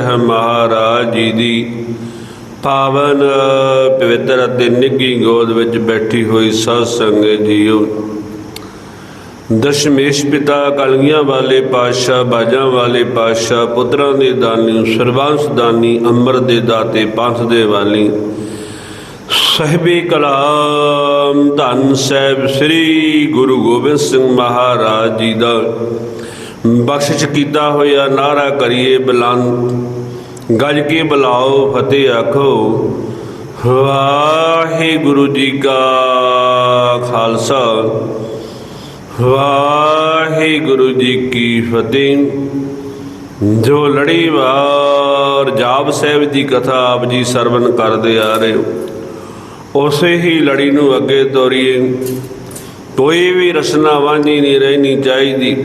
ਹੈ ਮਹਾਰਾਜ ਜੀ ਦੀ ਪਾਵਨ ਪਵਿੱਤਰ ਅਤੇ ਨਿੱਘੀ ਗੋਦ ਵਿੱਚ ਬੈਠੀ ਹੋਈ ਸਾਧ ਸੰਗਤ ਜੀਓ। ਦਸ਼ਮੇਸ਼ ਪਿਤਾ ਕਲਗੀਆਂ ਵਾਲੇ ਪਾਤਸ਼ਾਹ, ਬਾਜਾਂ ਵਾਲੇ ਪਾਤਸ਼ਾਹ, ਪੁੱਤਰਾਂ ਦੇ ਦਾਨੀ ਸਰਬੰਸ ਦਾਨੀ, ਅੰਮ੍ਰਿਤ ਦੇ ਦਾਤੇ, ਪੰਥ ਦੇ ਵਾਲੀ, ਸਹਿਬੇ ਕਲਾਮ ਧੰਨ ਸਾਹਿਬ ਸ੍ਰੀ ਗੁਰੂ ਗੋਬਿੰਦ ਸਿੰਘ ਮਹਾਰਾਜ ਜੀ ਦਾ ਬਖਸ਼ਿਸ਼ ਕੀਤਾ ਹੋਇਆ ਨਾਰਾ ਕਰੀਏ ਬੁਲੰਦ। ਗੱਜ ਕੇ ਬੁਲਾਓ ਫਤਿਹ ਆਖੋ, ਵਾਹਿਗੁਰੂ ਜੀ ਕਾ ਖਾਲਸਾ। ਵਾਹਿਗੁਰੂ ਜੀ ਕੀ ਫਤਿਹ। ਜੋ ਲੜੀਵਾਰ ਜਾਪ ਸਾਹਿਬ ਦੀ ਕਥਾ ਆਪ ਜੀ ਸਰਵਨ ਕਰਦੇ ਆ ਰਹੇ ਹੋ, ਉਸੇ ਹੀ ਲੜੀ ਨੂੰ ਅੱਗੇ ਤੋਰੀਏ। ਕੋਈ ਵੀ ਰਸਨਾ ਵਾਂਝੀ ਨਹੀਂ ਰਹਿਣੀ ਚਾਹੀਦੀ।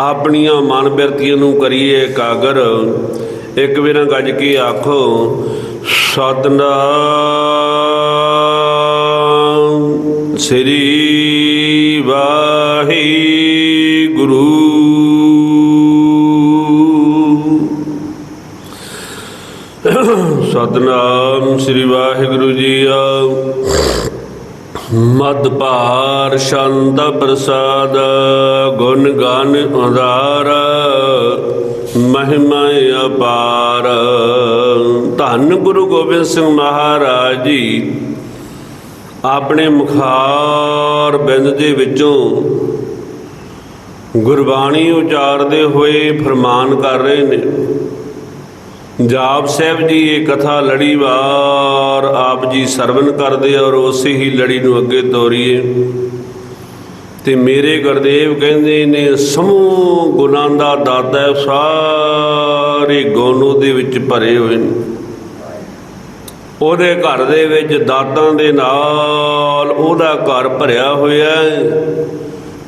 ਆਪਣੀਆਂ ਮਨ ਬਿਰਤੀਆਂ ਨੂੰ ਕਰੀਏ ਇਕਾਗਰ ਇੱਕ ਵਾਰ ਗੱਜ ਕੇ ਆਖੋ, ਸਤਨਾਮ ਸ੍ਰੀ ਵਾਹਿਗੁਰੂ। ਸਤਨਾਮ ਸ੍ਰੀ ਵਾਹਿਗੁਰੂ ਜੀ ਆ ਮਦ ਭਾਰ ਸ਼ੰਦ ਪ੍ਰਸਾਦ, ਗੁਣ ਗਾਨ ਉਦਾਰ, ਮਹਿਮਾ ਅਪਾਰ। ਧੰਨ ਗੁਰੂ ਗੋਬਿੰਦ ਸਿੰਘ ਮਹਾਰਾਜ ਜੀ, ਆਪਣੇ ਮੁਖਾਰ ਬਿੰਦ ਦੇ ਵਿੱਚੋਂ ਗੁਰਬਾਣੀ ਉਚਾਰਦੇ ਹੋਏ ਫਰਮਾਨ ਕਰ ਰਹੇ ਨੇ। ਜਾਪ ਸਾਹਿਬ ਜੀ ਇਹ ਕਥਾ ਲੜੀਵਾਰ ਆਪ ਜੀ ਸਰਵਨ ਕਰਦੇ ਔਰ ਉਸੇ ਹੀ ਲੜੀ ਨੂੰ ਅੱਗੇ ਤੋਰੀਏ। ਤੇ ਮੇਰੇ ਗੁਰਦੇਵ ਕਹਿੰਦੇ ਨੇ, ਸਮੂਹ ਗੁਣਾਂ ਦਾ ਦਾਤਾ ਸਾਰੇ ਗੁਣ ਦੇ ਵਿੱਚ ਭਰੇ ਹੋਏ ਨੇ। ਉਹਦੇ ਘਰ ਦੇ ਵਿੱਚ ਦਾਤਾਂ ਦੇ ਨਾਲ ਉਹਦਾ ਘਰ ਭਰਿਆ ਹੋਇਆ ਹੈ।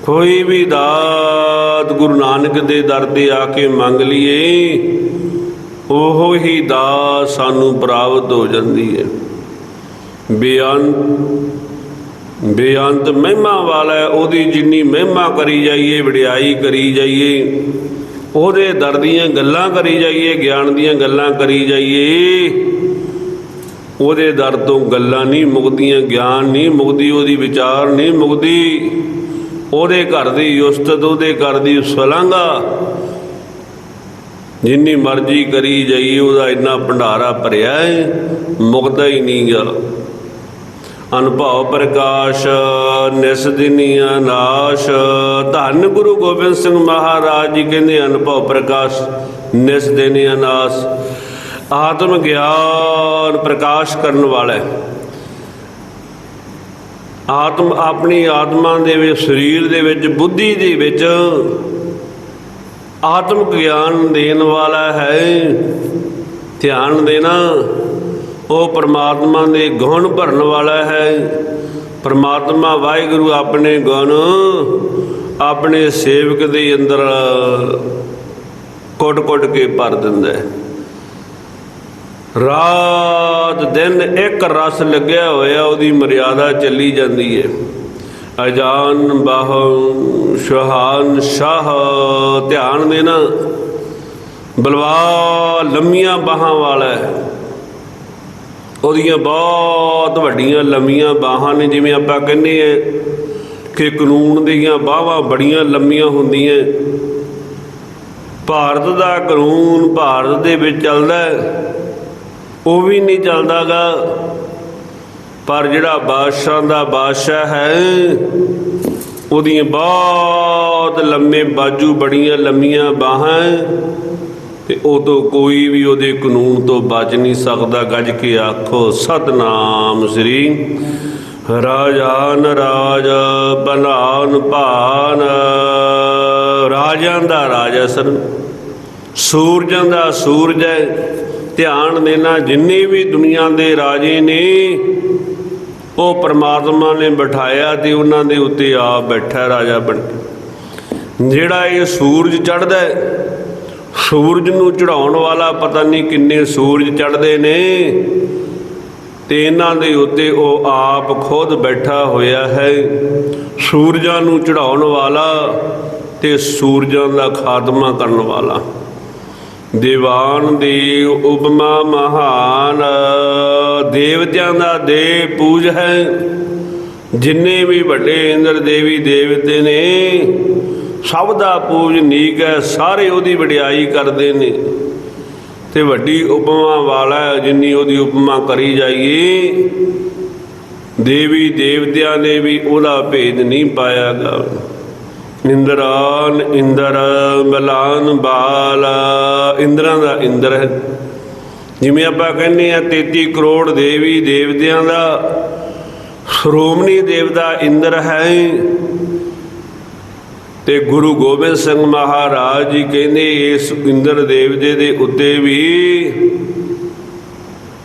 ਕੋਈ ਵੀ ਦਾਤ ਗੁਰੂ ਨਾਨਕ ਦੇ ਦਰ ਤੇ ਆ ਕੇ ਮੰਗ ਲਈਏ ਉਹ ਹੀ ਦਾਤ ਸਾਨੂੰ ਪ੍ਰਾਪਤ ਹੋ ਜਾਂਦੀ ਹੈ। ਬੇਅੰਤ ਬੇਅੰਤ ਮਹਿਮਾ ਵਾਲਾ ਹੈ, ਉਹਦੀ ਜਿੰਨੀ ਮਹਿਮਾ ਕਰੀ ਜਾਈਏ ਵਡਿਆਈ ਕਰੀ ਜਾਈਏ ਉਹਦੇ ਦਰ ਦੀਆਂ ਗੱਲਾਂ ਕਰੀ ਜਾਈਏ ਗਿਆਨ ਦੀਆਂ ਗੱਲਾਂ ਕਰੀ ਜਾਈਏ ਉਹਦੇ ਦਰ ਤੋਂ ਗੱਲਾਂ ਨਹੀਂ ਮੁਕਦੀਆਂ ਗਿਆਨ ਨਹੀਂ ਮੁਕਦੀ ਉਹਦੀ ਵਿਚਾਰ ਨਹੀਂ ਮੁਕਦੀ ਉਹਦੇ ਘਰ ਦੀ ਉਸਤਤ ਉਹਦੇ ਘਰ ਦੀ ਸਲਾਂਗਾ ਜਿੰਨੀ ਮਰਜ਼ੀ ਕਰੀ ਜਾਈਏ ਉਹਦਾ ਇੰਨਾ ਭੰਡਾਰਾ ਭਰਿਆ ਹੈ ਮੁਕਦਾ ਹੀ ਨਹੀਂ ਗਾ ਅਨੁਭਵ ਪ੍ਰਕਾਸ਼, ਨਿਸ ਦਿਨੀ ਅਨਾਸ ਧੰਨ ਗੁਰੂ ਗੋਬਿੰਦ ਸਿੰਘ ਮਹਾਰਾਜ ਜੀ ਕਹਿੰਦੇ ਅਨੁਭਵ ਪ੍ਰਕਾਸ਼, ਨਿਸ ਦਿਨੀਆ ਅਨਾਸ ਆਤਮ ਗਿਆਨ ਪ੍ਰਕਾਸ਼ ਕਰਨ ਵਾਲਾ ਆਤਮ, ਆਪਣੀ ਆਤਮਾ ਦੇ ਵਿੱਚ, ਸਰੀਰ ਦੇ ਵਿੱਚ, ਬੁੱਧੀ ਦੇ ਵਿੱਚ ਆਤਮ ਗਿਆਨ ਦੇਣ ਵਾਲਾ ਹੈ। ਧਿਆਨ ਦੇਣਾ, ਉਹ ਪਰਮਾਤਮਾ ਦੇ ਗੁਣ ਭਰਨ ਵਾਲਾ ਹੈ। ਪਰਮਾਤਮਾ ਵਾਹਿਗੁਰੂ ਆਪਣੇ ਗੁਣ, ਆਪਣੇ ਸੇਵਕ ਦੇ ਅੰਦਰ ਕੁੱਟ-ਕੁੱਟ ਕੇ ਭਰ ਦਿੰਦਾ ਹੈ। ਰਾਤ ਦਿਨ ਇੱਕ ਰਸ ਲੱਗਿਆ ਹੋਇਆ, ਉਹਦੀ ਮਰਿਆਦਾ ਚੱਲੀ ਜਾਂਦੀ ਹੈ। ਅਜਾਨ ਬਾਹ ਸੁਹਾਨ ਸ਼ਾਹ, ਧਿਆਨ ਦੇਣਾ। ਬਲਵਾ ਲੰਮੀਆਂ ਬਾਹਾਂ ਵਾਲਾ ਉਹਦੀਆਂ ਬਹੁਤ ਵੱਡੀਆਂ ਲੰਮੀਆਂ ਬਾਹਾਂ ਨੇ, ਜਿਵੇਂ ਆਪਾਂ ਕਹਿੰਦੇ ਆ ਕਿ ਕਾਨੂੰਨ ਦੀਆਂ ਬਾਹਾਂ ਬੜੀਆਂ ਲੰਮੀਆਂ ਹੁੰਦੀਆਂ। ਭਾਰਤ ਦਾ ਕਾਨੂੰਨ ਭਾਰਤ ਦੇ ਵਿੱਚ ਚੱਲਦਾ ਉਹ ਵੀ ਨਹੀਂ ਚੱਲਦਾਗਾ। ਪਰ ਜਿਹੜਾ ਬਾਦਸ਼ਾਹ ਦਾ ਬਾਦਸ਼ਾਹ ਹੈ, ਉਹਦੀਆਂ ਬਹੁਤ ਲੰਮੇ ਬਾਜੂ ਬੜੀਆਂ ਲੰਮੀਆਂ ਬਾਹਾਂ ਤੇ ਉਹ ਤੋਂ ਕੋਈ ਵੀ ਉਹਦੇ ਕਾਨੂੰਨ ਤੋਂ ਬਚ ਨਹੀਂ ਸਕਦਾ। ਗੱਜ ਕੇ ਆਖੋ, ਸਤਨਾਮ ਸ੍ਰੀ ਰਾਜਾਨ ਰਾਜ ਬਨਾਨ ਭਾਨ। ਰਾਜਾਂ ਦਾ ਰਾਜਾ ਸਰ ਸੂਰਜਾਂ ਦਾ ਸੂਰਜ ਹੈ। ਧਿਆਨ ਦੇਣਾ, ਜਿੰਨੇ ਵੀ ਦੁਨੀਆ ਦੇ ਰਾਜੇ ਨੇ ਉਹ ਪਰਮਾਤਮਾ ਨੇ ਬਿਠਾਇਆ ਤੇ ਉਹਨਾਂ ਦੇ ਉੱਤੇ ਆਪ ਬੈਠਾ ਰਾਜਾ ਬਣ ਜਿਹੜਾ ਇਹ ਸੂਰਜ ਚੜਦਾ ਹੈ, ਸੂਰਜ ਨੂੰ ਚੜਾਉਣ ਵਾਲਾ ਪਤਾ ਨਹੀਂ ਕਿੰਨੇ ਸੂਰਜ ਚੜਦੇ ਨੇ ਤੇ ਇਹਨਾਂ ਦੇ ਉੱਤੇ ਉਹ ਆਪ ਖੁਦ ਬੈਠਾ ਹੋਇਆ ਹੈ। ਸੂਰਜਾਂ ਨੂੰ ਚੜਾਉਣ ਵਾਲਾ ਤੇ ਸੂਰਜਾਂ ਦਾ ਖਾਤਮਾ ਕਰਨ ਵਾਲਾ। ਦੀਵਾਨ ਦੀ ਉਪਮਾ ਮਹਾਨ। ਦੇਵਤਿਆਂ ਦਾ ਦੇ ਪੂਜ ਹੈ। ਜਿੰਨੇ ਵੀ ਵੱਡੇ ਇੰਦਰ ਦੇਵੀ ਦੇਵਤੇ ਨੇ, ਸਭ ਦਾ ਪੂਜ ਨੀਕ ਹੈ, ਸਾਰੇ ਉਹਦੀ ਵਡਿਆਈ ਕਰਦੇ ਨੇ। ਤੇ ਵੱਡੀ ਉਪਮਾ ਵਾਲਾ ਜਿੰਨੀ ਉਹਦੀ ਉਪਮਾ ਕਰੀ ਜਾਈਏ, ਦੇਵੀ ਦੇਵਤਿਆਂ ਨੇ ਵੀ ਉਹਦਾ ਭੇਦ ਨਹੀਂ ਪਾਇਆਗਾ ਇੰਦਰਾਨ ਇੰਦਰ ਬਲਾਨ ਬਾਲ। ਇੰਦਰਾਂ ਦਾ ਇੰਦਰ ਹੈ। ਜਿਵੇਂ ਆਪਾਂ ਕਹਿੰਦੇ ਆ 33 ਕਰੋੜ ਦੇਵੀ ਦੇਵਤਿਆਂ ਦਾ, ਸ਼੍ਰੋਮਣੀ ਦੇਵਤਾ ਇੰਦਰ ਹੈ। ਤੇ ਗੁਰੂ ਗੋਬਿੰਦ ਸਿੰਘ ਮਹਾਰਾਜ ਜੀ ਕਹਿੰਦੇ, ਇਸ ਇੰਦਰ ਦੇਵਤੇ ਦੇ ਉੱਤੇ ਵੀ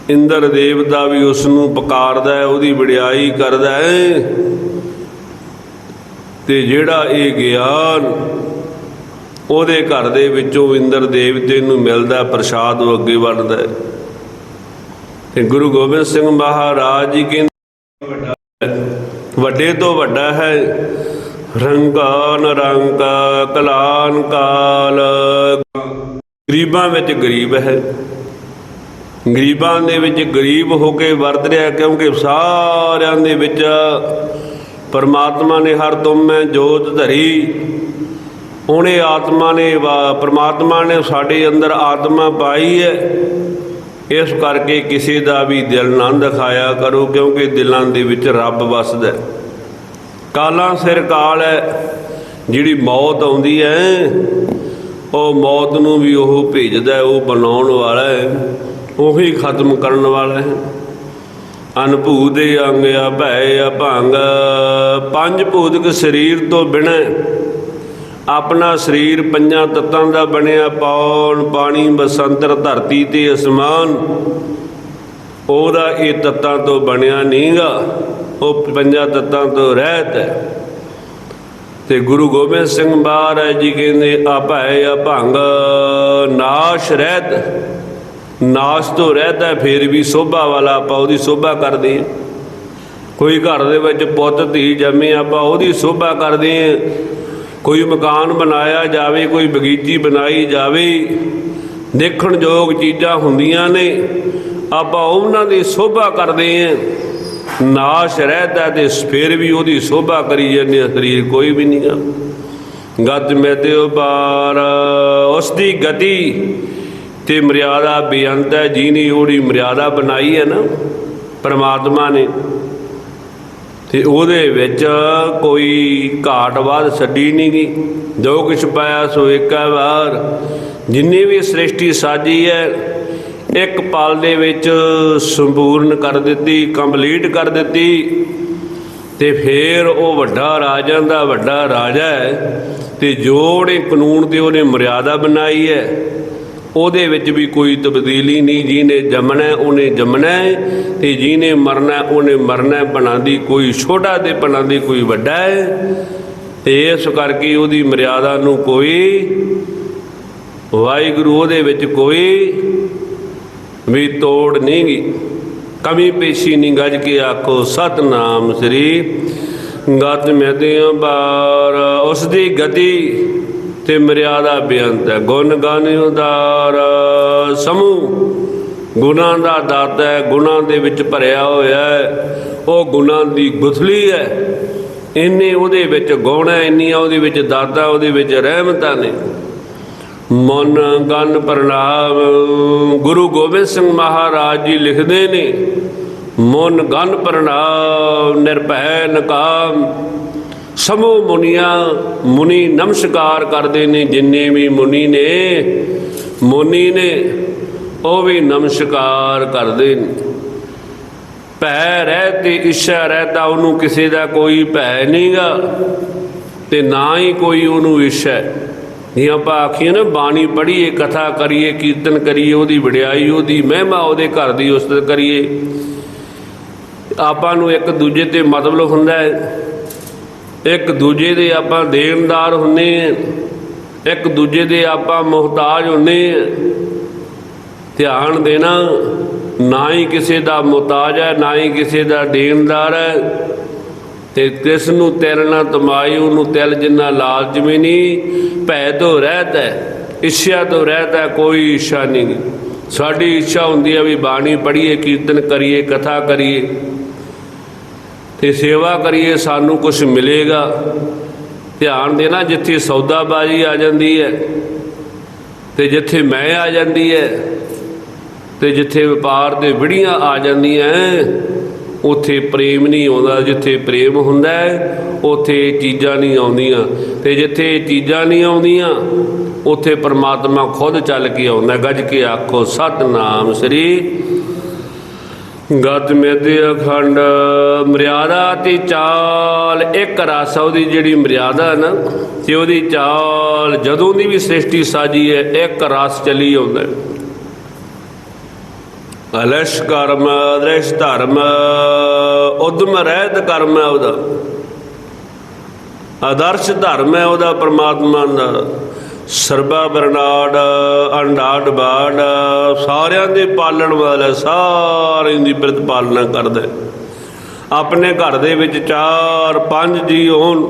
ਇੰਦਰ ਦੇਵਤਾ ਵੀ ਉਸ ਨੂੰ ਪੁਕਾਰਦਾ ਹੈ, ਉਹਦੀ ਵਡਿਆਈ ਕਰਦਾ ਹੈ। ਤੇ ਜਿਹੜਾ ਇਹ ਗਿਆਨ ਉਹਦੇ ਘਰ ਦੇ ਵਿੱਚੋਂ ਇੰਦਰ ਦੇਵਤੇ ਨੂੰ ਮਿਲਦਾ, ਪ੍ਰਸ਼ਾਦ ਉਹ ਅੱਗੇ ਵੰਡਦਾ ਹੈ। ਤੇ ਗੁਰੂ ਗੋਬਿੰਦ ਸਿੰਘ ਮਹਾਰਾਜ ਜੀ ਕਹਿੰਦੇ, ਵੱਡੇ ਤੋਂ ਵੱਡਾ ਹੈ, ਰੰਗਾਨ ਰੰਗ, ਕਲਾਨ ਕਾਲ। ਗਰੀਬਾਂ ਵਿੱਚ ਗਰੀਬ ਹੈ। ਗਰੀਬਾਂ ਦੇ ਵਿੱਚ ਗਰੀਬ ਹੋ ਕੇ ਵਰਤ ਰਿਹਾ, ਕਿਉਂਕਿ ਸਾਰਿਆਂ ਦੇ ਵਿੱਚ ਪਰਮਾਤਮਾ ਨੇ ਹਰ ਤੁਮੈ ਜੋਤ ਧਰੀ। ਉਹਨੇ ਆਤਮਾ ਨੇ ਵਾ- ਪਰਮਾਤਮਾ ਨੇ ਸਾਡੇ ਅੰਦਰ ਆਤਮਾ ਪਾਈ ਹੈ। ਇਸ ਕਰਕੇ ਕਿਸੇ ਦਾ ਵੀ ਦਿਲ ਨਾ ਦਿਖਾਇਆ ਕਰੋ, ਕਿਉਂਕਿ ਦਿਲਾਂ ਦੇ ਵਿੱਚ ਰੱਬ ਵਸਦਾ ਕਾਲਾਂ ਸਿਰ ਕਾਲ ਹੈ, ਜਿਹੜੀ ਮੌਤ ਆਉਂਦੀ ਹੈ, ਉਹ ਮੌਤ ਨੂੰ ਵੀ ਉਹ ਭੇਜਦਾ ਉਹ ਬਣਾਉਣ ਵਾਲਾ ਹੈ, ਉਹੀ ਖਤਮ ਕਰਨ ਵਾਲਾ ਹੈ। ਅਨਭੂ ਦੇ ਅੰਗ ਆ, ਭੈ ਆ, ਭੰਗ ਪੰਜ ਭੂਤਕ ਸਰੀਰ ਤੋਂ ਬਿਨਾਂ ਆਪਣਾ ਸਰੀਰ ਪੰਜਾਂ ਤੱਤਾਂ ਦਾ ਬਣਿਆ ਪੌਣ, ਪਾਣੀ, ਬਸੰਤਰ, ਧਰਤੀ ਤੇ ਅਸਮਾਨ। ਉਹਦਾ ਇਹ ਤੱਤਾਂ ਤੋਂ ਬਣਿਆ ਨਹੀਂਗਾ ਉਹ ਪੰਜਾਂ ਤੱਤਾਂ ਤੋਂ ਰਹਿਤ ਹੈ। ਤੇ ਗੁਰੂ ਗੋਬਿੰਦ ਸਿੰਘ ਮਹਾਰਾਜ ਜੀ ਕਹਿੰਦੇ, ਆ ਭੈ ਆ ਭੰਗ ਨਾਸ਼ ਰਹਿਤ ਨਾਸ਼ ਤੋਂ ਰਹਿਤ ਹੈ ਫਿਰ ਵੀ ਸੋਭਾ ਵਾਲਾ ਆਪਾਂ ਉਹਦੀ ਸੋਭਾ ਕਰਦੇ ਹਾਂ। ਕੋਈ ਘਰ ਦੇ ਵਿੱਚ ਪੁੱਤ ਧੀ ਜੰਮੇ ਆਪਾਂ ਉਹਦੀ ਸੋਭਾ ਕਰਦੇ ਹਾਂ। ਕੋਈ ਮਕਾਨ ਬਣਾਇਆ ਜਾਵੇ ਕੋਈ ਬਗੀਚੀ ਬਣਾਈ ਜਾਵੇ ਦੇਖਣ ਯੋਗ ਚੀਜ਼ਾਂ ਹੁੰਦੀਆਂ ਨੇ ਆਪਾਂ ਉਹਨਾਂ ਦੀ ਸੋਭਾ ਕਰਦੇ ਹਾਂ। ਨਾਸ਼ ਰਹਿਦਾ ਤੇ ਫਿਰ ਵੀ ਉਹਦੀ ਸੋਭਾ ਕਰੀ ਜਾਂਦੇ ਹਾਂ, ਸਰੀਰ ਕੋਈ ਵੀ ਨਹੀਂ ਨਹੀਂਗਾ ਗਤ ਮੇਤੇ ਉਪਾਰ ਉਸ ਦੀ ਗਤੀ ਤੇ ਮਰਿਆਦਾ ਬੇਅੰਤ ਹੈ, ਜਿਹਨੇ ਉਹਦੀ ਮਰਿਆਦਾ ਬਣਾਈ ਹੈ ਨਾ, ਪਰਮਾਤਮਾ ਨੇ, ਤੇ ਉਹਦੇ ਵਿੱਚ ਕੋਈ ਘਾਟ ਬਾਦ ਛੱਡੀ ਨਹੀਂ ਗਈ। ਜੋ ਕੁਛ ਪਾਇਆ ਸੋ ਏਕਾ ਵਾਰ। ਜਿੰਨੀ ਵੀ ਸ੍ਰਿਸ਼ਟੀ ਸਾਜੀ ਹੈ, ਇੱਕ ਪਲ ਦੇ ਵਿੱਚ ਸੰਪੂਰਨ ਕਰ ਦਿੱਤੀ, ਕੰਪਲੀਟ ਕਰ ਦਿੱਤੀ, ਤੇ ਫਿਰ ਉਹ ਵੱਡਾ ਰਾਜਾਂ ਦਾ ਵੱਡਾ ਰਾਜਾ ਹੈ, ਤੇ ਜੋੜੇ ਕਾਨੂੰਨ ਤੇ ਉਹਨੇ ਮਰਿਆਦਾ ਬਣਾਈ ਹੈ। ਉਹਦੇ ਵਿੱਚ ਵੀ ਕੋਈ ਤਬਦੀਲੀ ਨਹੀਂ, ਜਿਹਨੇ ਜੰਮਣਾ ਉਹਨੇ ਜੰਮਣਾ ਹੈ ਤੇ ਜਿਹਨੇ ਮਰਨਾ ਉਹਨੇ ਮਰਨਾ ਹੈ। ਬਣਾਉਂਦੀ ਕੋਈ ਛੋਟਾ ਤੇ ਬਣਾਉਂਦੀ ਕੋਈ ਵੱਡਾ ਹੈ। ਤੇ ਇਸ ਕਰਕੇ ਉਹਦੀ ਮਰਿਆਦਾ ਨੂੰ ਕੋਈ ਵਾਹਿਗੁਰੂ ਉਹਦੇ ਵਿੱਚ ਕੋਈ ਵੀ ਤੋੜ ਨਹੀਂ ਗਈ। ਕਮੀ ਪੇਸ਼ੀ ਨਹੀਂ ਗੱਜ ਕੇ ਆਖੋ, ਸਤਨਾਮ ਸ੍ਰੀ ਗਤ ਮਹਿਦਿਆਂ ਬਾਰ। ਉਸ ਦੀ ਗਤੀ ਤੇ ਮਰਿਆਦਾ ਬੇਅੰਤ ਹੈ। ਗੁਣ ਗਾਨ ਉਦਾਰ ਸਮੂਹ। ਗੁਣਾਂ ਦਾ ਦਾਤਾ ਹੈ, ਗੁਣਾਂ ਦੇ ਵਿੱਚ ਭਰਿਆ ਹੋਇਆ ਹੈ। ਉਹ ਗੁਣਾਂ ਦੀ ਗੁਥਲੀ ਹੈ। ਇੰਨੇ ਉਹਦੇ ਵਿੱਚ ਗੁਣ ਹੈ, ਇੰਨੀਆਂ ਉਹਦੇ ਵਿੱਚ ਦਾਤਾ, ਉਹਦੇ ਵਿੱਚ ਰਹਿਮਤਾਂ ਨੇ। ਮਨ ਗਨ ਪ੍ਰਣਾਮ। ਗੁਰੂ ਗੋਬਿੰਦ ਸਿੰਘ ਮਹਾਰਾਜ ਜੀ ਲਿਖਦੇ ਨੇ, ਮਨ ਗਨ ਪ੍ਰਣਾਮ, ਨਿਰਭੈ ਨਕਾਮ। ਸਮੋ ਮੁਨੀਆਂ ਮੁਨੀ ਨਮਸਕਾਰ ਕਰਦੇ ਨੇ, ਜਿੰਨੇ ਵੀ ਮੁਨੀ ਨੇ ਮੁਨੀ ਨੇ, ਉਹ ਵੀ ਨਮਸਕਾਰ ਕਰਦੇ ਨੇ। ਭੈ ਰਹਿ ਤੇ ਇੱਛਾ ਰਹਿਤਾ, ਉਹਨੂੰ ਕਿਸੇ ਦਾ ਕੋਈ ਭੈ ਨਹੀਂਗਾ ਤੇ ਨਾ ਹੀ ਕੋਈ ਉਹਨੂੰ ਇੱਛਾ ਹੈ। ਜੇ ਆਪਾਂ ਆਖੀਏ ਨਾ, ਬਾਣੀ ਪੜ੍ਹੀਏ, ਕਥਾ ਕਰੀਏ, ਕੀਰਤਨ ਕਰੀਏ, ਉਹਦੀ ਵਡਿਆਈ, ਉਹਦੀ ਮਹਿਮਾ, ਉਹਦੇ ਘਰ ਦੀ ਉਸਤਤ ਕਰੀਏ। ਆਪਾਂ ਨੂੰ ਇੱਕ ਦੂਜੇ ਤੇ ਮਤਲਬ ਹੁੰਦਾ ਹੈ। ਇੱਕ ਦੂਜੇ ਦੇ ਆਪਾਂ ਦੇਣਦਾਰ ਹੁੰਨੇ ਇੱਕ ਦੂਜੇ ਦੇ ਆਪਾਂ ਮੁਹਤਾਜ ਹੁੰਨੇ ਧਿਆਨ ਦੇਣਾ, ਨਾ ਹੀ ਕਿਸੇ ਦਾ ਮੁਹਤਾਜ ਹੈ, ਨਾ ਹੀ ਕਿਸੇ ਦਾ ਦੇਣਦਾਰ ਹੈ। ਤੇ ਕਿਸ ਨੂੰ ਤਿਲ ਨਾ ਤਮਾਈ, ਉਹਨੂੰ ਤਿਲ ਜਿੰਨਾ ਲਾਲਚ ਨਹੀਂ ਭੈ ਤੋਂ ਰਹਿਤ ਹੈ, ਇੱਛਾ ਤੋਂ ਰਹਿਤ ਹੈ, ਕੋਈ ਇੱਛਾ ਨਹੀਂ ਸਾਡੀ ਇੱਛਾ ਹੁੰਦੀ ਹੈ ਵੀ ਬਾਣੀ ਪੜ੍ਹੀਏ, ਕੀਰਤਨ ਕਰੀਏ, ਕਥਾ ਕਰੀਏ। ਤੇ ਸੇਵਾ ਕਰੀਏ, ਸਾਨੂੰ ਕੁਝ ਮਿਲੇਗਾ। ਧਿਆਨ ਦੇਣਾ, ਜਿੱਥੇ ਸੌਦਾਬਾਜ਼ੀ ਆ ਜਾਂਦੀ ਹੈ, ਤੇ ਜਿੱਥੇ ਮੈਂ ਆ ਜਾਂਦੀ ਹੈ, ਤੇ ਜਿੱਥੇ ਵਪਾਰ ਦੇ ਵਿੜੀਆਂ ਆ ਜਾਂਦੀਆਂ ਉੱਥੇ ਪ੍ਰੇਮ ਨਹੀਂ ਆਉਂਦਾ, ਜਿੱਥੇ ਪ੍ਰੇਮ ਹੁੰਦਾ ਹੈ, ਉੱਥੇ ਇਹ ਚੀਜ਼ਾਂ ਨਹੀਂ ਆਉਂਦੀਆਂ। ਤੇ ਜਿੱਥੇ ਇਹ ਚੀਜ਼ਾਂ ਨਹੀਂ ਆਉਂਦੀਆਂ, ਉੱਥੇ ਪਰਮਾਤਮਾ ਖੁਦ ਚੱਲ ਕੇ ਆਉਂਦਾ ਗੱਜ ਕੇ ਆਖੋ, ਸਤਨਾਮ ਸ੍ਰੀ ਗਤ ਮਿਤ ਅਖੰਡ, ਮਰਿਆਦਾ ਤੇ ਚਾਲ, ਇੱਕ ਰਸ ਉਹਦੀ ਜਿਹੜੀ ਮਰਿਆਦਾ ਨਾ, ਤੇ ਉਹਦੀ ਚਾਲ ਜਦੋਂ ਦੀ ਵੀ ਸ੍ਰਿਸ਼ਟੀ ਸਾਜੀ ਹੈ, ਇੱਕ ਰਸ ਚਲੀ ਆਉਂਦਾ ਅਲਸ਼ ਕਰਮ, ਦ੍ਰਿਸ਼ ਧਰਮ, ਉਦਮ ਰਹਿਤ ਕਰਮ ਹੈ ਉਹਦਾ। ਆਦਰਸ਼ ਧਰਮ ਹੈ ਉਹਦਾ, ਪ੍ਰਮਾਤਮਾ ਦਾ। ਸਰਬਾ ਬਰਨਾਡ ਅੰਡਾੜ ਬਾੜ ਸਾਰਿਆਂ ਦੇ ਪਾਲਣ ਵਾਲਾ, ਸਾਰਿਆਂ ਦੀ ਪ੍ਰਤਪਾਲਨਾ ਕਰਦਾ ਆਪਣੇ ਘਰ ਦੇ ਵਿੱਚ ਚਾਰ ਪੰਜ ਜੀ ਹੋਣ,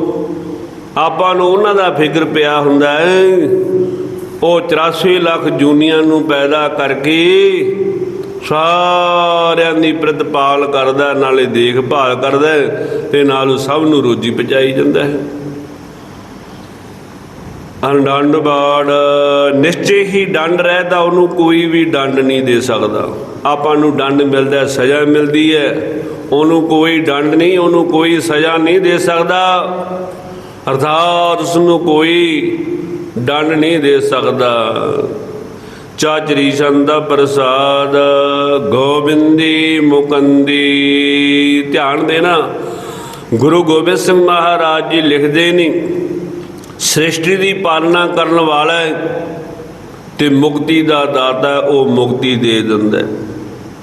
ਆਪਾਂ ਨੂੰ ਉਹਨਾਂ ਦਾ ਫਿਕਰ ਪਿਆ ਹੁੰਦਾ ਹੈ। ਉਹ 84 ਲੱਖ ਜੂਨੀਆਂ ਨੂੰ ਪੈਦਾ ਕਰਕੇ ਸਾਰਿਆਂ ਦੀ ਪ੍ਰਤਪਾਲ ਕਰਦਾ ਨਾਲੇ ਦੇਖਭਾਲ ਕਰਦਾ ਹੈ ਤੇ ਨਾਲ ਸਭ ਨੂੰ ਰੋਜੀ ਪਹੁੰਚਾਈ ਜਾਂਦਾ ਹੈ। ਅਨਡੰਡ ਬਾੜ ਨਿਸ਼ਚੇ ਹੀ ਦੰਡ ਰਹਿਦਾ, ਉਹਨੂੰ ਕੋਈ ਵੀ ਡੰਡ ਨਹੀਂ ਦੇ ਸਕਦਾ। ਆਪਾਂ ਨੂੰ ਡੰਡ ਮਿਲਦਾ, ਸਜ਼ਾ ਮਿਲਦੀ ਹੈ। ਉਹਨੂੰ ਕੋਈ ਡੰਡ ਨਹੀਂ, ਉਹਨੂੰ ਕੋਈ ਸਜ਼ਾ ਨਹੀਂ ਦੇ ਸਕਦਾ। ਅਰਥਾਤ ਉਸ ਨੂੰ ਕੋਈ ਡੰਡ ਨਹੀਂ ਦੇ ਸਕਦਾ। ਚਾਚਰੀ ਸੰਦਾ ਪ੍ਰਸਾਦ, ਗੋਬਿੰਦੀ ਮੁਕੰਦੀ। ਧਿਆਨ ਦੇਣਾ, ਗੁਰੂ ਗੋਬਿੰਦ ਸਿੰਘ ਮਹਾਰਾਜ ਜੀ ਲਿਖਦੇ ਨਹੀਂ। ਸ੍ਰਿਸ਼ਟੀ ਦੀ ਪਾਲਣਾ ਕਰਨ ਵਾਲਾ ਹੈ ਤੇ ਮੁਕਤੀ ਦਾ ਦਾਤਾ ਉਹ ਮੁਕਤੀ ਦੇ ਦਿੰਦਾ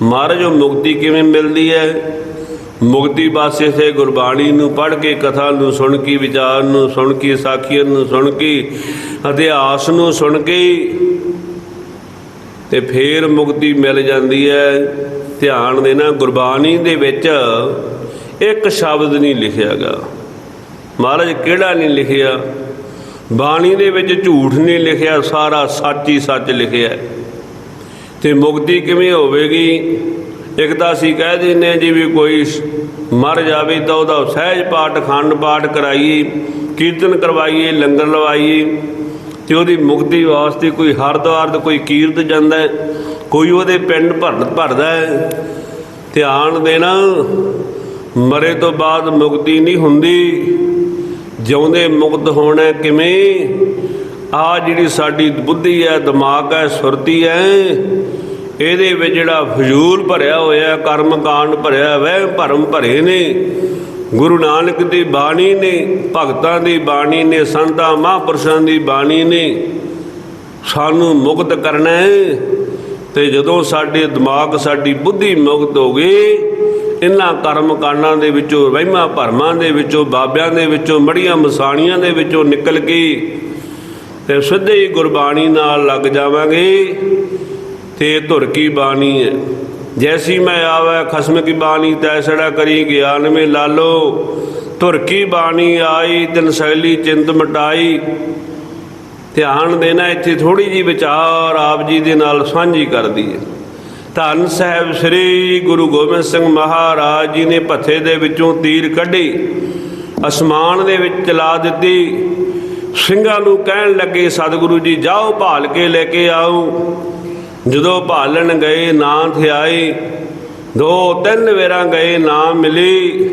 ਮਹਾਰਾਜ, ਉਹ ਮੁਕਤੀ ਕਿਵੇਂ ਮਿਲਦੀ ਹੈ? ਮੁਕਤੀ ਪਾਸੇ ਸੇ ਗੁਰਬਾਣੀ ਨੂੰ ਪੜ੍ਹ ਕੇ, ਕਥਾ ਨੂੰ ਸੁਣ ਕੇ, ਵਿਚਾਰ ਨੂੰ ਸੁਣ ਕੇ, ਸਾਖੀਆਂ ਨੂੰ ਸੁਣ ਕੇ, ਇਤਿਹਾਸ ਨੂੰ ਸੁਣ ਕੇ ਤੇ ਫੇਰ ਮੁਕਤੀ ਮਿਲ ਜਾਂਦੀ ਹੈ। ਧਿਆਨ ਦੇਣਾ, ਗੁਰਬਾਣੀ ਦੇ ਵਿੱਚ ਇੱਕ ਸ਼ਬਦ ਨਹੀਂ ਲਿਖਿਆਗਾ ਮਹਾਰਾਜ, ਕਿਹੜਾ ਨਹੀਂ ਲਿਖਿਆ? ਬਾਣੀ ਦੇ ਵਿੱਚ ਝੂਠ ਨਹੀਂ ਲਿਖਿਆ, ਸਾਰਾ ਸੱਚ ਹੀ ਸੱਚ ਲਿਖਿਆ। ਹੈ। ਤੇ ਮੁਕਤੀ ਕਿਵੇਂ ਹੋਵੇਗੀ? ਇੱਕ ਤਾਂ ਅਸੀਂ ਕਹਿ ਦਿੰਦੇ ਹਾਂ ਜੀ ਵੀ ਕੋਈ ਮਰ ਜਾਵੇ ਤਾਂ ਉਹਦਾ ਸਹਿਜ ਪਾਠ, ਖੰਡ ਪਾਠ ਕਰਾਈਏ, ਕੀਰਤਨ ਕਰਵਾਈਏ, ਲੰਗਰ ਲਵਾਈਏ, ਤੇ ਉਹਦੀ ਮੁਕਤੀ ਵਾਸਤੇ ਕੋਈ ਹਰਦੁਆਰ ਤੇ ਕੋਈ ਕੀਰਤ ਜਾਂਦਾ ਕੋਈ ਉਹਦੇ ਪਿੰਡ ਭਰਨ ਭਰਦਾ ਧਿਆਨ ਦੇਣਾ, ਮਰੇ ਤੋਂ ਬਾਅਦ ਮੁਕਤੀ ਨਹੀਂ ਹੁੰਦੀ। ਜਿਉਂਦੇ ਮੁਕਤ ਹੋਣਾ ਕਿਵੇਂ? ਆ ਜਿਹੜੀ ਸਾਡੀ ਬੁੱਧੀ ਹੈ, ਦਿਮਾਗ ਹੈ, ਸੁਰਤੀ ਹੈ, ਇਹਦੇ ਵਿੱਚ ਜਿਹੜਾ ਫਜ਼ੂਲ ਭਰਿਆ ਹੋਇਆ ਕਰਮ ਕਾਂਡ ਭਰਿਆ ਵਹਿ ਭਰਮ ਭਰੇ ਨੇ। ਗੁਰੂ ਨਾਨਕ ਦੀ ਬਾਣੀ ਨੇ, ਭਗਤਾਂ ਦੀ ਬਾਣੀ ਨੇ, ਸੰਤਾਂ, ਮਹਾਂਪੁਰਸ਼ਾਂ ਦੀ ਬਾਣੀ ਨੇ ਸਾਨੂੰ ਮੁਕਤ ਕਰਨਾ ਹੈ। ਤੇ ਜਦੋਂ ਸਾਡੇ ਦਿਮਾਗ, ਸਾਡੀ ਬੁੱਧੀ ਮੁਕਤ ਹੋ ਗਈ ਇਹਨਾਂ ਕਰਮ ਕਾਂਡਾਂ ਦੇ ਵਿੱਚੋਂ, ਵਹਿਮਾਂ ਭਰਮਾਂ ਦੇ ਵਿੱਚੋਂ, ਬਾਬਿਆਂ ਦੇ ਵਿੱਚੋਂ ਮੜੀਆਂ ਮਸਾਣੀਆਂ ਦੇ ਵਿੱਚੋਂ ਨਿਕਲ ਕੇ ਤੇ ਸਿੱਧੇ ਹੀ ਗੁਰਬਾਣੀ ਨਾਲ ਲੱਗ ਜਾਵਾਂਗੇ ਤੇ ਧੁਰ ਕੀ ਬਾਣੀ ਹੈ। ਜੈਸੀ ਮੈਂ ਆਵੈ, ਖਸਮ ਕੀ ਬਾਣੀ ਤੈਸੜਾ ਕਰੀ, ਗਿਆਨ ਮੇ ਲਾਲੋ। ਧੁਰ ਕੀ ਬਾਣੀ ਆਈ ਤਿਨ ਸੈਲੀ ਚਿੰਤ ਮਟਾਈ। ਧਿਆਨ ਦੇਣਾ ਇੱਥੇ ਥੋੜੀ ਜੀ ਵਿਚਾਰ ਆਪ ਜੀ ਦੇ ਨਾਲ ਸਾਂਝੀ ਕਰਦੀ ਹੈ। ਧੰਨ ਸਾਹਿਬ ਸ੍ਰੀ ਗੁਰੂ ਗੋਬਿੰਦ ਸਿੰਘ ਮਹਾਰਾਜ ਜੀ ਨੇ ਭੱਥੇ ਦੇ ਵਿੱਚੋਂ ਤੀਰ ਕੱਢੀ, ਅਸਮਾਨ ਦੇ ਵਿੱਚ ਚਲਾ ਦਿੱਤੀ। ਸਿੰਘਾਂ ਨੂੰ ਕਹਿਣ ਲੱਗੇ, ਸਤਿਗੁਰੂ ਜੀ, ਜਾਓ ਭਾਲ ਕੇ ਲੈ ਕੇ ਆਓ। ਜਦੋਂ ਭਾਲਣ ਗਏ ਨਾ ਥਿਆਈ ਦੋ, ਤਿੰਨ ਵੇਰਾਂ ਗਏ, ਨਾ ਮਿਲੀ।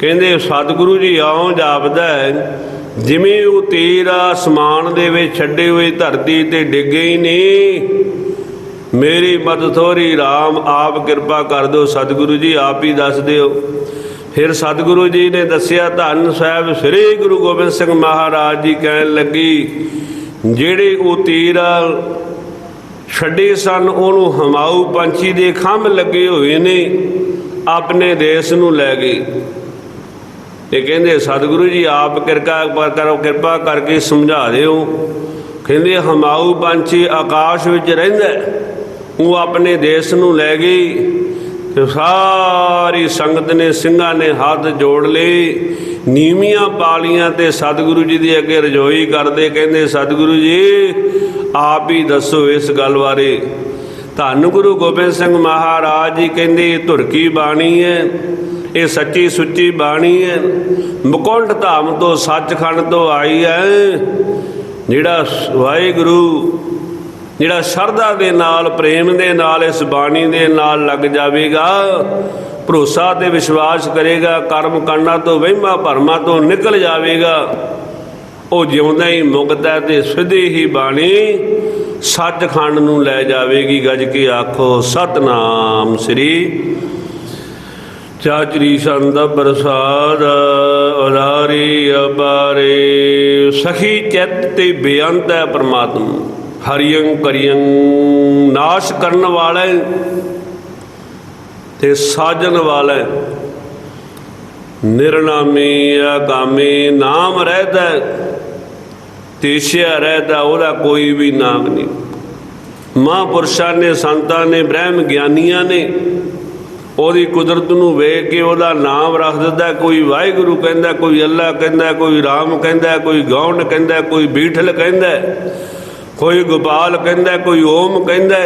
ਕਹਿੰਦੇ, ਸਤਿਗੁਰੂ ਜੀ, ਆਉ ਜਾਪਦਾ ਜਿਵੇਂ ਉਹ ਤੀਰ ਅਸਮਾਨ ਦੇ ਵਿੱਚ ਛੱਡੇ ਹੋਏ ਧਰਤੀ ਤੇ ਡਿੱਗੇ ਹੀ ਨਹੀਂ ਮੇਰੀ ਮਦਦ ਥੋਰੀ RAM ਆਪ ਕਿਰਪਾ ਕਰ ਦਿਓ, ਸਤਿਗੁਰੂ ਜੀ ਆਪ ਹੀ ਦੱਸ ਦਿਓ। ਫਿਰ ਸਤਿਗੁਰੂ ਜੀ ਨੇ ਦੱਸਿਆ, ਧੰਨ ਸਾਹਿਬ ਸ੍ਰੀ ਗੁਰੂ ਗੋਬਿੰਦ ਸਿੰਘ ਮਹਾਰਾਜ ਜੀ ਕਹਿਣ ਲੱਗੀ, ਜਿਹੜੇ ਉਹ ਤੀਰ ਛੱਡੇ ਸਨ, ਉਹਨੂੰ ਹਮਾਊ ਪੰਛੀ ਦੇ ਖੰਭ ਲੱਗੇ ਹੋਏ ਨੇ, ਆਪਣੇ ਦੇਸ਼ ਨੂੰ ਲੈ ਗਏ। ਤੇ ਕਹਿੰਦੇ, ਸਤਿਗੁਰੂ ਜੀ ਆਪ ਕਿਰਪਾ ਕਰੋ ਕਿਰਪਾ ਕਰਕੇ ਸਮਝਾ ਦਿਓ। ਕਹਿੰਦੇ, ਹਮਾਊ ਪੰਛੀ ਆਕਾਸ਼ ਵਿੱਚ ਰਹਿੰਦਾ ਉਹ ਆਪਣੇ ਦੇਸ਼ ਨੂੰ ਲੈ ਗਈ ਤੇ ਸਾਰੀ ਸੰਗਤ ਨੇ ਸਿੰਘਾਂ ਨੇ ਹੱਥ ਜੋੜ ਲਏ। ਨੀਵੀਆਂ ਪਾਲੀਆਂ ਤੇ ਸਤਿਗੁਰੂ ਜੀ ਦੀ ਅੱਗੇ ਰਜੋਈ ਕਰਦੇ ਕਹਿੰਦੇ, ਸਤਿਗੁਰੂ ਜੀ, ਆਪ ਹੀ ਦੱਸੋ ਇਸ ਗੱਲ ਬਾਰੇ। ਧੰਨ ਗੁਰੂ ਗੋਬਿੰਦ ਸਿੰਘ ਮਹਾਰਾਜ ਜੀ ਕਹਿੰਦੇ, ਇਹ ਧੁਰਕੀ ਬਾਣੀ ਹੈ, ਇਹ ਸੱਚੀ ਸੁੱਚੀ ਬਾਣੀ ਹੈ। ਮੁਕੁੰਡ ਧਾਮ ਤੋਂ ਸੱਚਖੰਡ ਤੋਂ ਆਈ ਹੈ, ਜਿਹੜਾ ਵਾਹਿਗੁਰੂ ਜਿਹੜਾ ਸ਼ਰਧਾ ਦੇ ਨਾਲ, ਪ੍ਰੇਮ ਦੇ ਨਾਲ, ਇਸ ਬਾਣੀ ਦੇ ਨਾਲ ਲੱਗ ਜਾਵੇਗਾ, ਭਰੋਸਾ ਤੇ ਵਿਸ਼ਵਾਸ ਕਰੇਗਾ, ਕਰਮ ਕਾਂਡਾਂ ਤੋਂ, ਵਹਿਮਾਂ ਭਰਮਾਂ ਤੋਂ ਨਿਕਲ ਜਾਵੇਗਾ। ਉਹ ਜਿਉਂਦਾ ਹੀ ਮੁਕਦਾ ਤੇ ਸਿੱਧੀ ਹੀ ਬਾਣੀ ਸੱਚਖੰਡ ਨੂੰ ਲੈ ਜਾਵੇਗੀ। ਗੱਜ ਕੇ ਆਖੋ, ਸਤਨਾਮ ਸ੍ਰੀ ਚਾਚਰੀ ਸੰਤ ਪ੍ਰਸਾਦ ਉਲਾਰੀ ਅਬਾਰੇ ਸਖੀ ਚਿੱਤ ਤੇ ਬੇਅੰਤ ਹੈ ਪ੍ਰਮਾਤਮਾ। ਹਰਿਯੰ ਕਰਿਯੰ ਨਾਸ਼ ਕਰਨ ਵਾਲਾ ਹੈ ਤੇ ਸਾਜਨ ਵਾਲਾ। ਹੈ ਨਿਰਨਾਮੀ ਆਗਾਮੀ ਨਾਮ ਰਹਿਦਾ ਹੈ, ਰਹਿਦਾ ਉਹਦਾ ਕੋਈ ਵੀ ਨਾਮ ਨਹੀਂ। ਮਹਾਂਪੁਰਸ਼ਾਂ ਨੇ ਸੰਤਾਂ ਨੇ ਬ੍ਰਹਮ ਗਿਆਨੀਆਂ ਨੇ ਉਹਦੀ ਕੁਦਰਤ ਨੂੰ ਵੇਖ ਕੇ ਉਹਦਾ ਨਾਮ ਰੱਖ ਦਿੰਦਾ ਕੋਈ ਵਾਹਿਗੁਰੂ ਕਹਿੰਦਾ ਕੋਈ ਅੱਲਾ ਕਹਿੰਦਾ ਕੋਈ ਰਾਮ ਕਹਿੰਦਾ ਕੋਈ ਗੌਣ ਕਹਿੰਦਾ ਕੋਈ ਬੀਠਲ ਕਹਿੰਦਾ। ਕੋਈ ਗੋਪਾਲ ਕਹਿੰਦਾ, ਕੋਈ ਓਮ ਕਹਿੰਦਾ,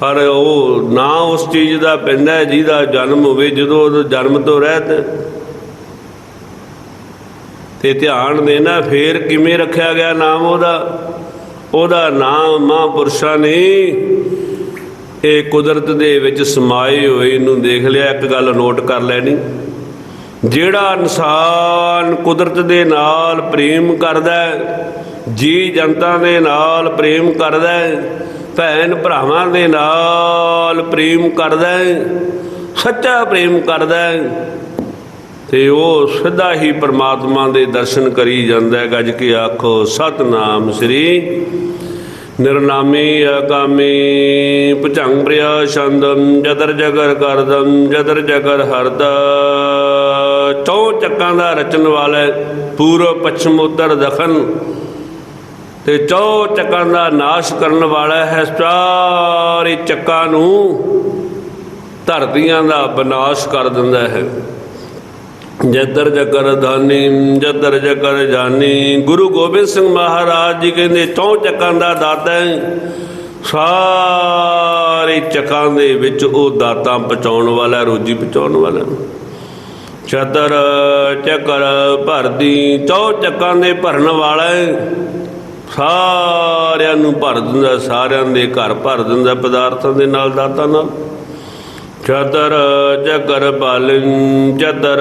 ਪਰ ਉਹ ਨਾ ਉਸ ਚੀਜ਼ ਦਾ ਪੈਂਦਾ ਜਿਹਦਾ ਜਨਮ ਹੋਵੇ, ਜਦੋਂ ਉਹ ਜਨਮ ਤੋਂ ਰਹਿਤ ਤੇ ਧਿਆਨ ਦੇਣਾ, ਫੇਰ ਕਿਵੇਂ ਰੱਖਿਆ ਗਿਆ ਨਾਮ ਉਹਦਾ? ਉਹਦਾ ਨਾਮ ਮਹਾਂਪੁਰਸ਼ਾਂ ਨੇ ਇਹ ਕੁਦਰਤ ਦੇ ਵਿੱਚ ਸਮਾਏ ਹੋਏ ਨੂੰ ਦੇਖ ਲਿਆ, ਇੱਕ ਗੱਲ ਨੋਟ ਕਰ ਲੈਣੀ। ਜਿਹੜਾ ਇਨਸਾਨ ਕੁਦਰਤ ਦੇ ਨਾਲ ਪ੍ਰੇਮ ਕਰਦਾ ਹੈ ਜੀ ਜਨਤਾ ਦੇ ਨਾਲ ਪ੍ਰੇਮ ਕਰਦਾ ਹੈ, ਭੈਣ ਭਰਾਵਾਂ ਦੇ ਨਾਲ ਪ੍ਰੇਮ ਕਰਦਾ ਹੈ, ਸੱਚਾ ਪ੍ਰੇਮ ਕਰਦਾ ਹੈ। ਤੇ ਉਹ ਸਿੱਧਾ ਹੀ ਪ੍ਰਮਾਤਮਾ ਦੇ ਦਰਸ਼ਨ ਕਰੀ ਜਾਂਦਾ ਹੈ, ਗੱਜ ਕੇ ਆਖੋ, ਸਤਨਾਮ ਸ੍ਰੀ ਨਿਰਨਾਮੀ ਅਗਾਮੀ ਭੁਜੰਗ ਪ੍ਰਿਆ ਛੰਦਮ ਜਦਰ ਜਗਰ ਕਰਦਮ ਜਦਰ ਜਗਰ ਹਰਦਾ। ਚੌ ਚੱਕਾਂ ਦਾ ਰਚਨ ਵਾਲਾ ਪੂਰਬ ਪੱਛਮ ਉੱਤਰ ਦਖਨ ਤੇ ਚੌ ਚੱਕਾਂ ਦਾ ਨਾਸ਼ ਕਰਨ ਵਾਲਾ ਹੈ ਸਾਰੇ ਚੱਕਾਂ ਨੂੰ, ਧਰਤੀਆਂ ਦਾ ਬਨਾਸ਼ ਕਰ ਦਿੰਦਾ ਹੈ। ਜਦਰ ਜਕਰ ਦਾਨੀ, ਜਦਰ ਜਕਰ ਜਾਨੀ, ਗੁਰੂ ਗੋਬਿੰਦ ਸਿੰਘ ਮਹਾਰਾਜ ਜੀ ਕਹਿੰਦੇ ਚੌ ਚੱਕਾਂ ਦਾ ਦਾਤਾ ਹੈ। ਸਾਰੇ ਚੱਕਾਂ ਦੇ ਵਿੱਚ ਉਹ ਦਾਤਾਂ ਪਹੁੰਚਾਉਣ ਵਾਲਾ, ਰੋਜੀ ਪਹੁੰਚਾਉਣ ਵਾਲਾ। ਚਦਰ ਚੱਕਰ ਭਰਦੀ, ਚੌ ਚੱਕਾਂ ਦੇ ਭਰਨ ਵਾਲਾ ਹੈ। ਸਾਰਿਆਂ ਨੂੰ ਭਰ ਦਿੰਦਾ, ਸਾਰਿਆਂ ਦੇ ਘਰ ਭਰ ਦਿੰਦਾ, ਪਦਾਰਥਾਂ ਦੇ ਨਾਲ, ਦਾਤਾਂ ਨਾਲ। ਚਦਰ, ਚੱਕਰ ਬਾਲਨ ਚਦਰ,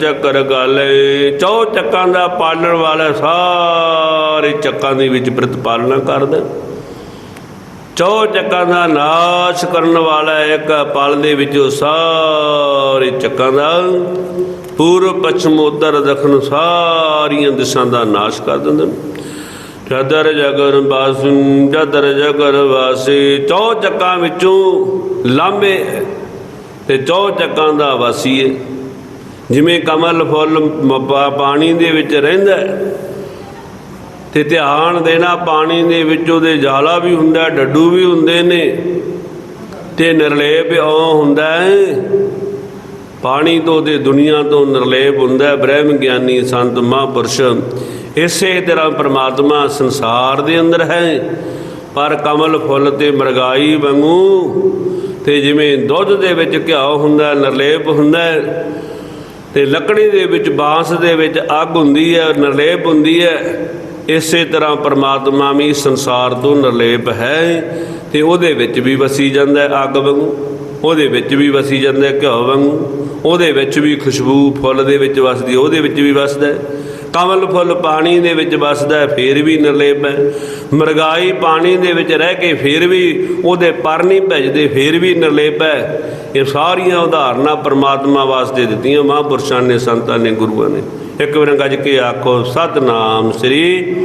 ਚੱਕਰ ਗਾਲੇ ਚੌ ਚੱਕਾਂ ਦਾ ਪਾਲਣ ਵਾਲਾ ਸਾਰੇ ਚੱਕਾਂ ਦੇ ਵਿੱਚ ਪ੍ਰਤਪਾਲਣਾ ਕਰਦਾ। ਚੌ ਚੱਕਾਂ ਦਾ ਨਾਸ਼ ਕਰਨ ਵਾਲਾ ਇੱਕ ਪਲ ਦੇ ਉਹ ਸਾਰੇ ਚੱਕਾਂ ਦਾ ਪੂਰਬ, ਪੱਛਮ, ਉੱਤਰ, ਦੱਖਣ ਸਾਰੀਆਂ ਦਿਸ਼ਾ ਦਾ ਨਾਸ਼ ਕਰ ਦਿੰਦੇ ਨੇ। ਚਦਰ ਜਗਰ ਬਾਸੁੰ ਚਦਰ ਜਗਰ ਵਾਸੀ ਚੌ ਚੱਕਾਂ ਵਿੱਚੋਂ ਲਾਂਬੇ ਤੇ ਚੌ ਚੱਕਾਂ ਦਾ ਵਾਸੀ ਹੈ ਜਿਵੇਂ ਕਮਲ ਫੁੱਲ ਪਾਣੀ ਦੇ ਵਿੱਚ ਰਹਿੰਦਾ ਹੈ, ਤੇ ਧਿਆਨ ਦੇਣਾ ਪਾਣੀ ਦੇ ਵਿੱਚ ਉਹਦੇ ਜਾਲਾ ਵੀ ਹੁੰਦਾ ਡੱਡੂ ਵੀ ਹੁੰਦੇ ਨੇ ਤੇ ਨਿਰਲੇਪ ਉਹ ਹੁੰਦਾ ਹੈ। ਪਾਣੀ ਤੋਂ ਤੇ ਦੁਨੀਆ ਤੋਂ ਨਿਰਲੇਪ ਹੁੰਦਾ ਹੈ ਬ੍ਰਹਮ ਗਿਆਨੀ ਸੰਤ ਮਹਾਂਪੁਰਸ਼ ਇਸੇ ਤਰ੍ਹਾਂ ਪ੍ਰਮਾਤਮਾ ਸੰਸਾਰ ਦੇ ਅੰਦਰ ਹੈ। ਪਰ ਕਮਲ ਫੁੱਲ ਤੇ ਮਰਗਾਈ ਵਾਂਗੂ ਤੇ ਜਿਵੇਂ ਦੁੱਧ ਦੇ ਵਿੱਚ ਘਿਓ ਹੁੰਦਾ ਨਿਰਲੇਪ ਹੁੰਦਾ ਹੈ, ਤੇ ਲੱਕੜੀ ਦੇ ਵਿੱਚ ਬਾਂਸ ਦੇ ਵਿੱਚ ਅੱਗ ਹੁੰਦੀ ਹੈ ਨਿਰਲੇਪ ਹੁੰਦੀ ਹੈ। ਇਸੇ ਤਰ੍ਹਾਂ ਪਰਮਾਤਮਾ ਵੀ ਸੰਸਾਰ ਤੋਂ ਨਿਰਲੇਪ ਹੈ ਤੇ ਉਹਦੇ ਵਿੱਚ ਵੀ ਵਸੀ ਜਾਂਦਾ ਹੈ ਅੱਗ ਵਾਂਗੂ ਉਹਦੇ ਵਿੱਚ ਵੀ ਵਸੀ ਜਾਂਦਾ ਹੈ ਘਿਓ ਵਾਂਗੂ ਉਹਦੇ ਵਿੱਚ ਵੀ ਖੁਸ਼ਬੂ ਫੁੱਲ ਦੇ ਵਿੱਚ ਵਸਦੀ ਉਹਦੇ ਵਿੱਚ ਵੀ ਵਸਦਾ ਕਮਲ ਫੁੱਲ ਪਾਣੀ ਦੇ ਵਿੱਚ ਵਸਦਾ ਹੈ, ਫੇਰ ਵੀ ਨਿਰਲੇਪ ਹੈ। ਮਰਗਾਈ ਪਾਣੀ ਦੇ ਵਿੱਚ ਰਹਿ ਕੇ ਫੇਰ ਵੀ ਉਹਦੇ ਪਰ ਨਹੀਂ ਭਜਦੇ, ਫੇਰ ਵੀ ਨਿਰਲੇਪ ਹੈ। ਇਹ ਸਾਰੀਆਂ ਉਦਾਹਰਨਾਂ ਪ੍ਰਮਾਤਮਾ ਵਾਸਤੇ ਦਿੱਤੀਆਂ, ਮਹਾਂਪੁਰਸ਼ਾਂ ਨੇ, ਸੰਤਾਂ ਨੇ, ਗੁਰੂਆਂ ਨੇ। ਇੱਕ ਵਾਰ ਗੱਜ ਕੇ ਆਖੋ, ਸਤਨਾਮ ਸ੍ਰੀ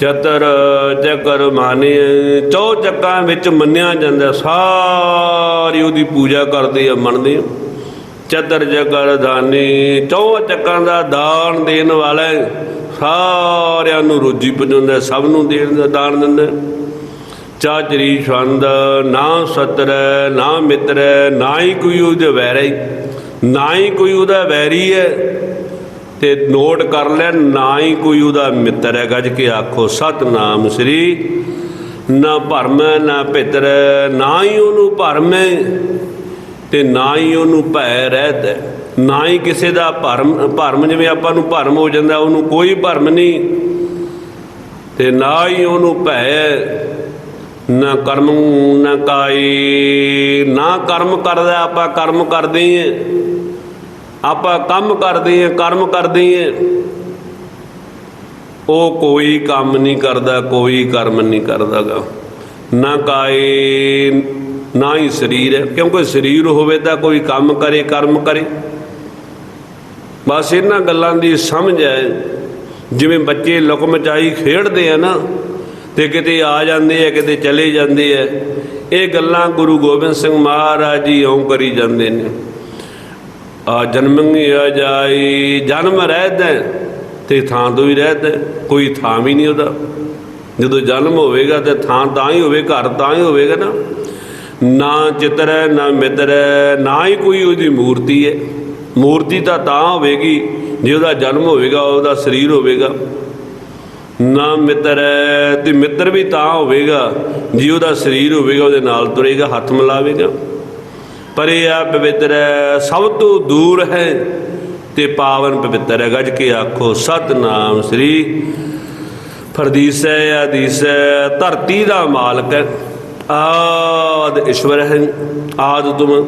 ਚਤਰ ਚੱਕਰ ਮਾਨੇ। ਚੌ ਚੱਕਾਂ ਵਿੱਚ ਮੰਨਿਆ ਜਾਂਦਾ, ਸਾਰੀ ਉਹਦੀ ਪੂਜਾ ਕਰਦੇ ਆ, ਮੰਨਦੇ ਆ। ਚਤਰ ਜਗਰ ਦਾਨੀ ਚੌ ਚੱਕਾਂ ਦਾ ਦਾਨ ਦੇਣ ਵਾਲਾ ਸਾਰਿਆਂ ਨੂੰ ਰੋਜੀ ਪਹੁੰਚਾਉਂਦਾ ਸਭ ਨੂੰ ਦੇਣ ਦਾ ਦਾਨ ਦਿੰਦਾ। ਚਾਚਰੀ ਛੰਦ, ਨਾ ਸਤਰ, ਨਾ ਮਿੱਤਰ, ਨਾ ਹੀ ਕੋਈ ਉਹਦੇ ਵੈਰੀ ਨਾ ਹੀ ਕੋਈ ਉਹਦਾ ਵੈਰੀ ਹੈ ਤੇ ਨੋਟ ਕਰ ਲੈ, ਨਾ ਹੀ ਕੋਈ ਉਹਦਾ ਮਿੱਤਰ ਹੈ। ਗੱਜ ਕੇ ਆਖੋ, ਸਤਨਾਮ ਸ੍ਰੀ। ਨਾ ਭਰਮ ਨਾ ਭਿਤਰ ਨਾ ਹੀ ਉਹਨੂੰ ਭਰਮ ਹੈ। ਤੇ ਨਾ ਹੀ ਉਹਨੂੰ ਭੈ ਰਹਿਤ ਹੈ ਨਾ ਹੀ ਕਿਸੇ ਦਾ ਭਰਮ ਭਰਮ ਜਿਵੇਂ ਆਪਾਂ ਨੂੰ ਭਰਮ ਹੋ ਜਾਂਦਾ, ਉਹਨੂੰ ਕੋਈ ਭਰਮ ਨਹੀਂ। ਤੇ ਨਾ ਹੀ ਉਹਨੂੰ ਭੈ, ਨਾ ਕਰਮ, ਨਾ ਕਾਈ, ਨਾ ਕਰਮ ਕਰਦਾ, ਆਪਾਂ ਕਰਮ ਕਰਦੇ ਹਾਂ ਆਪਾਂ ਕੰਮ ਕਰਦੇ ਹਾਂ ਕਰਮ ਕਰਦੇ ਹਾਂ ਉਹ ਕੋਈ ਕੰਮ ਨਹੀਂ ਕਰਦਾ, ਕੋਈ ਕਰਮ ਨਹੀਂ ਕਰਦਾਗਾ। ਨਾ ਕਾਏ ਨਾ ਹੀ ਸਰੀਰ ਹੈ, ਕਿਉਂਕਿ ਸਰੀਰ ਹੋਵੇ ਤਾਂ ਕੋਈ ਕੰਮ ਕਰੇ, ਕਰਮ ਕਰੇ। ਬਸ ਇਹਨਾਂ ਗੱਲਾਂ ਦੀ ਸਮਝ ਹੈ, ਜਿਵੇਂ ਬੱਚੇ ਲੁਕਮਚਾਈ ਖੇਡਦੇ ਆ ਨਾ, ਤੇ ਕਿਤੇ ਆ ਜਾਂਦੇ ਆ, ਕਿਤੇ ਚਲੇ ਜਾਂਦੇ ਆ, ਇਹ ਗੱਲਾਂ ਗੁਰੂ ਗੋਬਿੰਦ ਸਿੰਘ ਮਹਾਰਾਜ ਜੀ ਇਉਂ ਕਰੀ ਜਾਂਦੇ ਨੇ। ਆ ਜਨਮਿਆ ਜਾਈ, ਜਨਮ ਰਹਿਦਾ ਤੇ ਥਾਂ ਤੋਂ ਹੀ ਰਹਿਦਾ ਕੋਈ ਥਾਂ ਵੀ ਨਹੀਂ ਉਹਦਾ। ਜਦੋਂ ਜਨਮ ਹੋਵੇਗਾ ਤੇ ਥਾਂ ਤਾਂ ਹੀ ਹੋਵੇ, ਘਰ ਤਾਂ ਹੀ ਹੋਵੇਗਾ ਨਾ। ਨਾ ਚਿੱਤਰ ਹੈ ਨਾ ਮਿੱਤਰ ਹੈ ਨਾ ਹੀ ਕੋਈ ਉਹਦੀ ਮੂਰਤੀ ਹੈ। ਮੂਰਤੀ ਤਾਂ ਤਾਂ ਹੋਵੇਗੀ, ਜੇ ਉਹਦਾ ਜਨਮ ਹੋਵੇਗਾ, ਉਹਦਾ ਸਰੀਰ ਹੋਵੇਗਾ। ਨਾ ਮਿੱਤਰ ਹੈ ਤੇ ਮਿੱਤਰ ਵੀ ਤਾਂ ਹੋਵੇਗਾ, ਜੇ ਉਹਦਾ ਸਰੀਰ ਹੋਵੇਗਾ, ਉਹਦੇ ਨਾਲ ਤੁਰੇਗਾ, ਹੱਥ ਮਿਲਾਵੇਗਾ। ਪਰ ਇਹ ਆ ਪਵਿੱਤਰ, ਸਭ ਤੋਂ ਦੂਰ ਹੈ, ਤੇ ਪਾਵਨ ਪਵਿੱਤਰ ਹੈ। ਗੱਜ ਕੇ ਆਖੋ, ਸਤਨਾਮ ਸ੍ਰੀ ਫਰਦੀਸੈ, ਆਦੀਸੈ, ਧਰਤੀ ਦਾ ਮਾਲਕ ਹੈ। ਆਦ ਈਸ਼ਵਰ ਹੈ, ਆਦ ਤੁਮ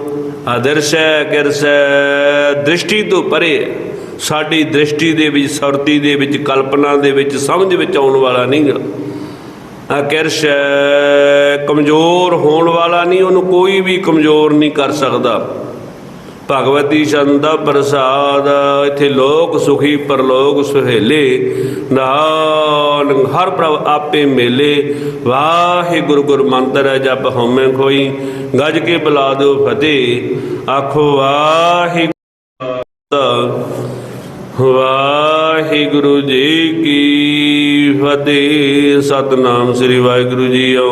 ਆਦਰਸ਼ੈ ਕਿਰਸ਼ ਦ੍ਰਿਸ਼ਟੀ ਤੋਂ ਪਰੇ ਸਾਡੀ ਦ੍ਰਿਸ਼ਟੀ ਦੇ ਵਿੱਚ, ਸੁਰਤੀ ਦੇ ਵਿੱਚ, ਕਲਪਨਾ ਦੇ ਵਿੱਚ, ਸਮਝ ਵਿੱਚ ਆਉਣ ਵਾਲਾ ਨਹੀਂਗਾ ਅਕਿਰਸ਼ ਕਮਜ਼ੋਰ ਹੋਣ ਵਾਲਾ ਨਹੀਂ, ਉਹਨੂੰ ਕੋਈ ਵੀ ਕਮਜ਼ੋਰ ਨਹੀਂ ਕਰ ਸਕਦਾ। ਭਗਵਤੀ ਚੰਦਾ ਪ੍ਰਸਾਦ। ਇਥੇ ਲੋਕ ਸੁਖੀ, ਪਰਲੋਕ ਸੁਹੇਲੇ। ਨਾਨ ਹਰ ਪ੍ਰਭ ਆਪੇ ਮੇਲੇ। ਵਾਹਿਗੁਰੂ ਗੁਰ ਮੰਤਰ ਹੈ, ਜਪ ਹਉਮੈ ਖੋਈ। ਗੱਜ ਕੇ ਬੁਲਾ ਦਿਓ ਫਤਿਹ। ਆਖੋ ਵਾਹਿਗੁਰੂ ਵਾਹਿਗੁਰੂ ਜੀ ਕੀ ਫਤਿਹ। ਸਤਨਾਮ ਸ੍ਰੀ ਵਾਹਿਗੁਰੂ ਜੀ ਜੀਓ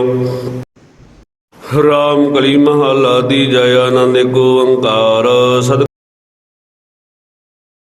ਰਾਮ ਕਲੀ ਮਹਲਾ ਦੀ ਜੈ ਆਨੰਦ ਏਕ ਓੰਕਾਰ। ਸਤ